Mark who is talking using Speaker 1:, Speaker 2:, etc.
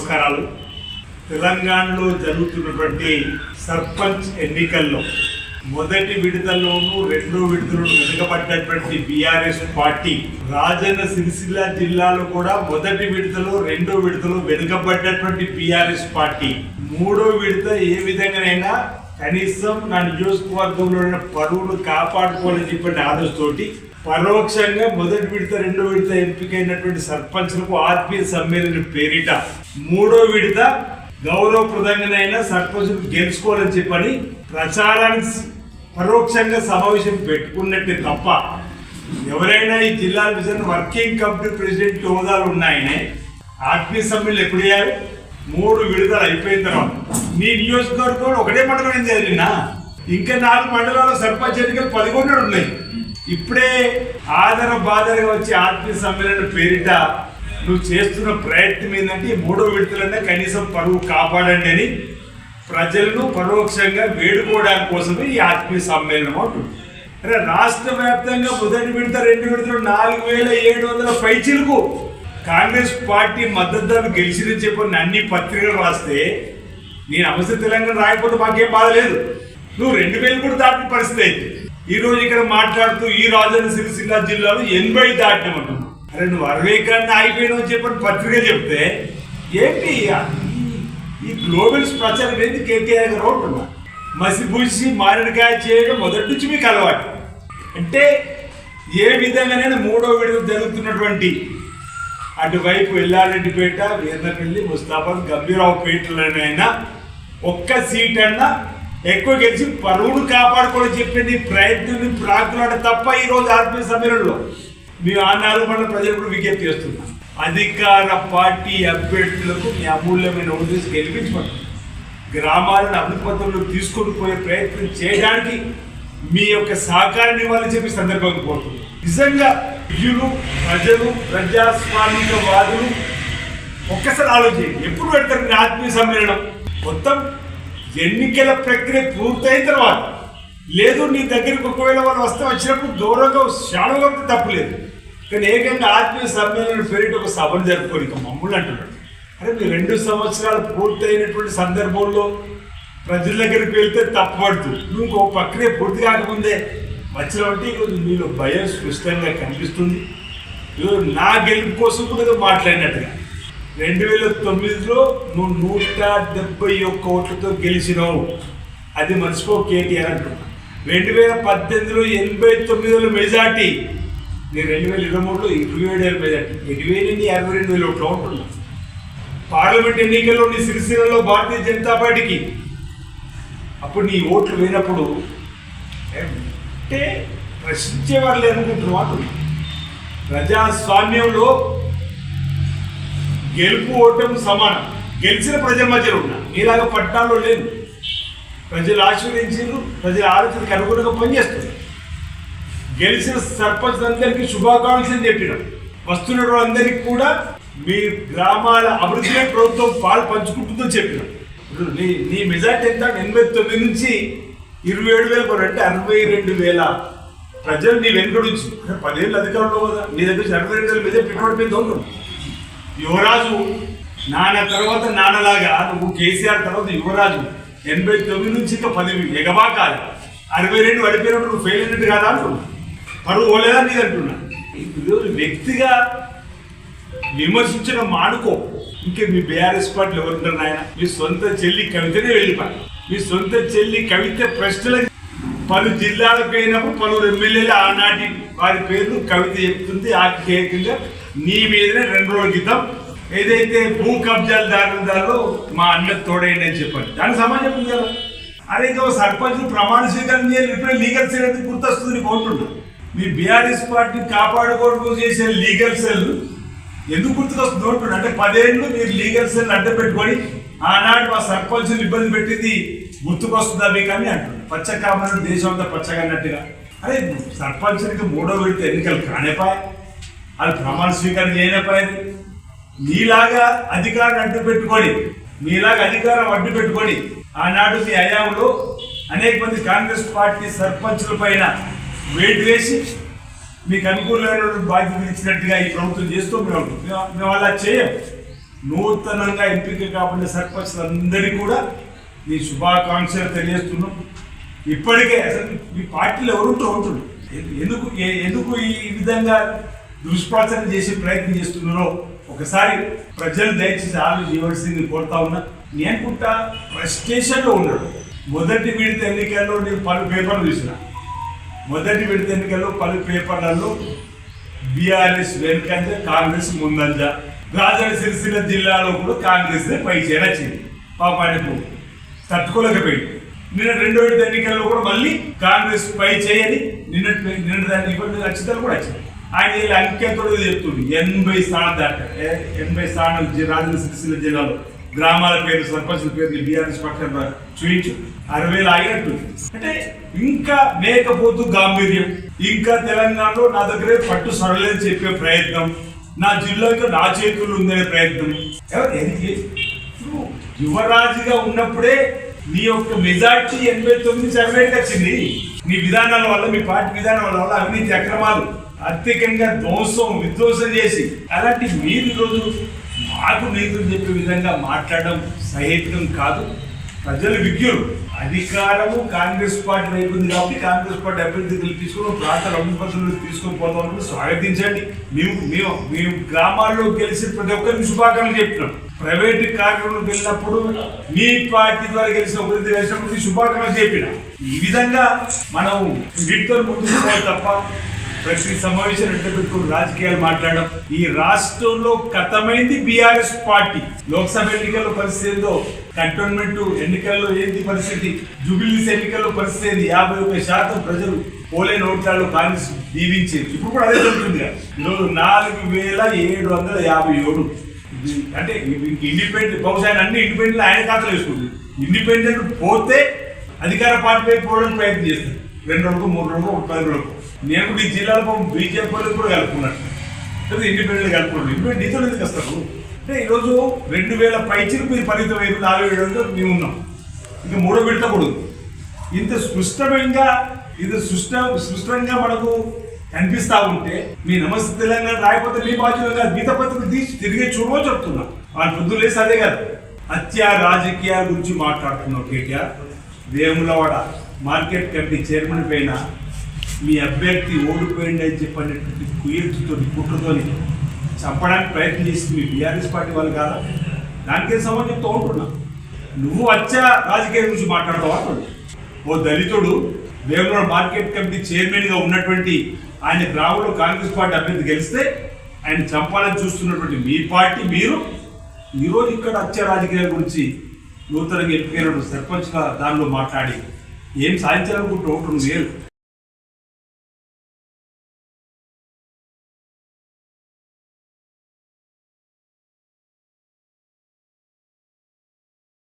Speaker 1: నమస్కారాలు. తెలంగాణలో జరుగుతున్నటువంటి సర్పంచ్ ఎన్నికల్లో మొదటి విడతలోనూ రెండో విడతలోనూ వెనుకబడ్డటువంటి బీఆర్ఎస్ పార్టీ రాజన్న సిరిసిల్ల జిల్లాలో కూడా మొదటి విడతలో రెండో విడతలో వెనుకబడ్డటువంటి బీఆర్ఎస్ పార్టీ. మూడో విడత ఏ విధంగానైనా కనీసం నా నియోజకవర్గంలో ఉన్న పరువును కాపాడుకోవాలని చెప్పిన ఆలోచనతోటి పరోక్షంగా మొదటి విడత రెండో విడత ఎంపికైనటువంటి సర్పంచ్లకు ఆర్పీ సమ్మేళన పేరిట మూడో విడత గౌరవప్రదంగానైనా సర్పంచులు గెలుచుకోవాలని చెప్పని ప్రచారానికి పరోక్షంగా సమావేశం పెట్టుకున్నట్టే తప్ప ఎవరైనా ఈ జిల్లా విజన్ వర్కింగ్ కమిటీ ప్రెసిడెంట్ హోదాలు ఉన్నాయనే ఆత్మీయ సమ్మెలు ఎప్పుడయ్యారు మూడు విడుదల అయిపోయిన తర్వాత. నీ నియోజకవర్గంలో ఒకటే మండలం ఏం చేయాలి నిన్న? ఇంకా నాలుగు మండలాల సర్పంచ్ ఎన్నికలు పదకొండు ఉన్నాయి. ఇప్పుడే ఆదర బాధరగా వచ్చే ఆత్మీయ సమ్మేళన పేరిట నువ్వు చేస్తున్న ప్రయత్నం ఏంటంటే ఈ మూడో విడతలన్నా కనీసం పరువు కాపాడండి అని ప్రజలను పరోక్షంగా వేడుకోవడానికి కోసమే ఈ ఆత్మీయ సమ్మేళనం అంటుంది అరే రాష్ట్ర వ్యాప్తంగా మొదటి విడత రెండు విడతలు నాలుగు వేల ఏడు వందల పైచిలకు కాంగ్రెస్ పార్టీ మద్దతు గెలిచిందని చెప్పని అన్ని పత్రికలు రాస్తే నేను అవసరం తెలంగాణ రాయకపోతే మాకేం బాధ లేదు. నువ్వు రెండు వేలు కూడా దాటిన పరిస్థితి అయితే ఈ రోజు ఇక్కడ మాట్లాడుతూ ఈ రాజన్న సిరిసిల్ల జిల్లాలో ఎనభై దాటినామంటున్నావు అరే నువ్వు అరవై కన్నా అయిపోయినావు చెప్పని పత్రిక చెప్తే ఏంటి ఈ- గ్లోబల్ గ్లోబల్స్ ప్రచారం ఏంది? కేటీఆర్ గారు ఉంటున్నా మసిపూసి మామిడికాయ చేయడం మొదటి నుంచి మీకు అలవాటు. అంటే ఏ విధంగానైనా మూడో విడత జరుగుతున్నటువంటి అటువైపు ఎల్లారెడ్డిపేట వీర్నపల్లి ముస్తాబాద్ గంభీరావుపేటలోనైనా ఒక్క సీట్ అన్నా ఎక్కువ గెలిచి పరువును కాపాడుకోవడం చెప్పింది ప్రయత్నం ప్రాకులాడ తప్ప ఈ రోజు ఆత్మీయ సమ్మేళనంలో మేము ఆ నాలుగు మండల ప్రజలు కూడా విజ్ఞప్తి చేస్తున్నాం అధికార పార్టీ అభ్యర్థులకు మీ అమూల్యమైన ఉద్దేశం తీసి గ్రామాలను అభిపత్రంలో తీసుకొని పోయే ప్రయత్నం చేయడానికి మీ యొక్క సహకారాన్ని ఇవ్వాలని చెప్పి సందర్భంగా కోరుతున్నాం. నిజంగా విద్యులు ప్రజలు ప్రజాస్వామిక వాదులు ఒక్కసారి ఆలోచించండి. ఎప్పుడు పెడతారు మీ ఆత్మీయ సమ్మేళనం? మొత్తం ఎన్నికల ప్రక్రియ పూర్తయిన తర్వాత లేదు నీ దగ్గరికి ఒకవేళ వాళ్ళు వస్తే వచ్చినప్పుడు దూరంగా శాలుగా తప్పులేదు కానీ ఏకంగా ఆత్మీయ సమ్మేళనం పేరిట ఒక సభను జరుపుకొని ఇక మమ్మల్ని అంటున్నాడు అరే మీ రెండు సంవత్సరాలు పూర్తయినటువంటి సందర్భంలో ప్రజల దగ్గరికి వెళ్తే తప్పబడుతూ నువ్వు ఇంకో ప్రక్రియ పూర్తి కాకముందే వచ్చినవంటే ఈరోజు మీలో భయం స్పష్టంగా కనిపిస్తుంది. ఈరోజు నా గెలుపు కోసం కూడా మాట్లాడినట్టుగా. రెండు వేల తొమ్మిదిలో నువ్వు నూట డెబ్బై ఒక్క ఓట్లతో గెలిచినావు. అది మర్చిపో కేటీఆర్ అంటున్నా. రెండు వేల పద్దెనిమిదిలో ఎనభై తొమ్మిదిలో మెజార్టీ. నేను రెండు వేల ఇరవై మూడులో ఇరవై ఏడు వేల మెజార్టీ. ఇరవై నుండి యాభై రెండు వేల ఓట్లు ఉంటున్నా పార్లమెంట్ ఎన్నికల్లో నీ సిరిసిల్లలో భారతీయ జనతా పార్టీకి. అప్పుడు నీ ఓట్లు లేనప్పుడు అంటే ప్రశ్నించేవాళ్ళు అనుకుంటున్నావు అంటున్నా. ప్రజాస్వామ్యంలో గెలుపు ఓటమి సమానం. గెలిచిన ప్రజల మధ్యలో ఉన్నా. నీలాగా పట్టాల్లో లేదు ప్రజలు ఆశీర్వదించారు ప్రజల ఆలోచనకి అనుగుణంగా పనిచేస్తుంది గెలిచిన సర్పంచ్ అందరికీ శుభాకాంక్షలు చెప్పినాం. వస్తున్న వాళ్ళందరికీ కూడా మీ గ్రామాల అభివృద్ధిలో ప్రభుత్వం పాలు పంచుకుంటుందని చెప్పినాం. నీ నీ మెజార్టీ ఎంత? ఎనభై తొమ్మిది నుంచి ఇరవై ఏడు వేల అంటే అరవై రెండు వేల. ప్రజలు నీ వెనుక నుంచి అంటే పదేళ్ళు అధికారంలో కదా. నీ దగ్గర అరవై రెండు వేల మెజార్టీ పెట్టుబడి మీద యువరాజు నాన్న తర్వాత నాన్నలాగా నువ్వు కేసీఆర్ తర్వాత యువరాజు. ఎనభై తొమ్మిది నుంచి ఇంకా పది ఎగబాకాలి. అరవై రెండు పడిపోయినప్పుడు నువ్వు ఫెయిల్ అయినట్టు కాదా అంటున్నా పరువు పోలేదా నీది అంటున్నా? ఈరోజు వ్యక్తిగా విమర్శించడం మానుకో. ఇంకే మీ బీఆర్ఎస్ పార్టీలు ఎవరుంటారు నాయన? మీ సొంత చెల్లి కవితనే వెళ్ళిపోయి మీ సొంత చెల్లి కవిత ప్రశ్నలకి పలు జిల్లాలకు పోయినప్పుడు పలువురు ఎమ్మెల్యేలు ఆనాటి వారి పేర్లు కవిత చెప్తుంది ఆ ఆఖ్యాయంగా నీ మీదనే రెండు రోజుల క్రితం ఏదైతే భూ కబ్జాలు దారులు మా అన్న తోడైంది అని చెప్పారు. దానికి సమాజం ఉంది కదా అదే ఇంకా సర్పంచ్ ప్రమాణ స్వీకారం చేయాలి ఇప్పుడు లీగల్ సెల్ అయితే గుర్తొస్తుంది నీకు మీ బీఆర్ఎస్ పార్టీ కాపాడుకోవడం చేసే లీగల్ సెల్ ఎందుకు గుర్తుకొస్తుంది అంటుండ్రు అంటే పదేళ్ళు మీరు లీగల్ సెల్ అడ్డ పెట్టుకొని ఆనాడు మా సర్పంచులు ఇబ్బంది పెట్టింది గుర్తుకొస్తుందా మీకు అని అంటున్నాడు పచ్చ కామన్ దేశం అంతా పచ్చగా అన్నట్టుగా అరే సర్పంచ్కి మూడో విడత ఎన్నికలు కానేపాయ అది ప్రమాణ స్వీకారం చేయలేపాయని మీలాగా అధికారాన్ని అడ్డు పెట్టుకొని మీలాగా అధికారం అడ్డు పెట్టుకొని ఆనాడు మీ హయాంలో అనేక మంది కాంగ్రెస్ పార్టీ సర్పంచుల పైన వేటు వేసి మీకు అనుకూలమైన బాధ్యత ఇచ్చినట్టుగా ఈ ప్రభుత్వం చేస్తూ మేము మేము- మేము అలా చేయం. నూతనంగా ఎంపిక కాబడిన సర్పంచ్లందరికీ కూడా నీ శుభాకాంక్షలు తెలియజేస్తున్నాం. ఇప్పటికే అసలు మీ పార్టీలో ఎవరుంటారు ఉంటుంది ఎందుకు ఎందుకు ఈ విధంగా దుష్ప్రచారం చేసే ప్రయత్నం చేస్తున్నారో ఒకసారి ప్రజలు దయచేసి ఆలోచించవలసింది కోరుతా ఉన్నా. నేను అనుకుంటా ఫ్రస్ట్రేషన్లో ఉన్నాడు మొదటి విడత ఎన్నికల్లో నేను పలు పేపర్లు చూసిన మొదటి విడత ఎన్నికల్లో పలు పేపర్లలో బీఆర్ఎస్ వెనుకంజ కాంగ్రెస్ ముందంజ. రాజన్న సిరిసిల్ల జిల్లాలో కూడా కాంగ్రెస్ పై చేరచ్చింది. పాపానికి తట్టుకోలేకపోయింది. నిన్న రెండో విడత ఎన్నికల్లో కూడా మళ్ళీ కాంగ్రెస్ పై చేయని నిన్న నిన్న దాన్ని ఇబ్బంది ఖచ్చితంగా కూడా వచ్చింది ఆయన ఇలా అంకెతో చెప్తుంది ఎనభై స్థానం దాట ఏ- ఎనభై స్థానాలు రాజన్న సిరిసిల్ల జిల్లాలో గ్రామాల పేరు సర్పంచుల పేర్లు బీఆర్ఎస్ పక్షం చూయించు అరవై ఆగినట్టు అంటే ఇంకా మేకపోతు గాంభీర్యం. ఇంకా తెలంగాణలో నా దగ్గరే పట్టు సరళని చెప్పే ప్రయత్నం. నా జిల్లాలో నా చేతులు ఉందనే ప్రయత్నం. ఎవరు- యువరాజుగా ఉన్నప్పుడే నీ యొక్క మెజార్టీ ఎనభై తొమ్మిది సర్వేకి వచ్చింది. నీ విధానాల వల్ల మీ పార్టీ విధానాల వల్ల అవినీతి అక్రమాలు అత్యధికంగా ధ్వంసం విధ్వంసం చేసి అలాంటి మీరు ఈరోజు మాకు నీతులు చెప్పే విధంగా మాట్లాడడం సహేతుకం కాదు. ప్రజలు విజ్ఞులు. అధికారము కాంగ్రెస్ పార్టీ వైపు ఉంది కాబట్టి కాంగ్రెస్ పార్టీ అభ్యర్థులు తీసుకుని ప్రాంతాల అభివృద్ధులు తీసుకొని పోతామని స్వాగతించండి. మేము మేము మేము గ్రామాల్లో గెలిచి ప్రతి ఒక్కరికి శుభాకాంక్షలు చెప్తున్నాం. ప్రైవేట్ కార్యక్రమం వెళ్ళినప్పుడు మీ పార్టీ ద్వారా గెలిచిన అభివృద్ధి చేసినప్పుడు శుభాకాంక్షలు చెప్పిన. ఈ విధంగా మనం వీటితో ముందుకు తప్ప ప్రతి సమావేశం ఎట్లా పెట్టుకుని రాజకీయాలు మాట్లాడడం. ఈ రాష్ట్రంలో కథమైంది బీఆర్ఎస్ పార్టీ. లోక్సభ ఎన్నికల్లో పరిస్థితి ఏందో కంటోన్మెంట్ ఎన్నికల్లో ఏంటి పరిస్థితి జూబిలీస్ ఎన్నికల్లో పరిస్థితి ఏంది యాభై ఒక శాతం ప్రజలు పోలేని ఓట్లలో కాంగ్రెస్ దీవించేది. ఇప్పుడు కూడా అదే జరుగుతుంది ఈరోజు నాలుగు వేల ఏడు వందల యాభై ఏడు. అంటే ఇండిపెండెంట్ బహుశా అన్ని ఇండిపెండెంట్ ఆయన ఖాతాలో వేసుకుంది ఇండిపెండెంట్ పోతే అధికార పార్టీపై పోవడానికి ప్రయత్నం చేస్తారు. రెండు రోజులకు మూడు రోజులకు ఒక పది రోజులకు నేను కూడా ఈ జిల్లాలో బీజేపీ వాళ్ళకి కూడా కలుపుకున్నట్టు లేదా ఇండిపెండెంట్ కలుపుకున్నాడు ఇండిపెండెంట్ ఇతరులు ఎందుకు వస్తారు అంటే ఈరోజు రెండు వేల పైచిలు మీరు పరిమితం అయిపోయి నాలుగు ఏడు మేము ఉన్నాం. ఇంకా మూడో విడత కూడా ఇంత స్పష్టంగా ఇది స్పష్ట స్పష్టంగా మనకు కనిపిస్తా ఉంటే మీ నమస్తే తెలంగాణ రాయకపోతే మీ బాధ్యత కాదు. మిగతా తీసి తిరిగి చూడమో చెప్తున్నా. వాళ్ళ పొద్దు లేసి అదే కాదు. హత్య రాజకీయాల గురించి మాట్లాడుతున్నావు KTR. Vemulawada. Market committee chairman పైన మీ అభ్యర్థి ఓడిపోయింది అని చెప్పినటువంటి కుయర్తితో కుట్రతోని చంపడానికి ప్రయత్నం చేసింది మీ బీఆర్ఎస్ పార్టీ వాళ్ళు కాదా? దానికే సమాధానం చెప్తూ ఉంటున్నా. నువ్వు వచ్చా రాజకీయం గురించి మాట్లాడతావు ఓ దళితుడు వేములవాడ మార్కెట్ కమిటీ చైర్మన్గా ఉన్నటువంటి ఆయన గ్రామంలో కాంగ్రెస్ పార్టీ అభ్యర్థి గెలిస్తే ఆయన చంపాలని చూస్తున్నటువంటి మీ పార్టీ మీరు ఈరోజు ఇక్కడ అచ్చ రాజకీయాల గురించి నూతనంగా ఎంపికైనటువంటి సర్పంచ్గా దానిలో మాట్లాడి ఏం సాధించాలనుకుంటూ ఉంటుంది వేరు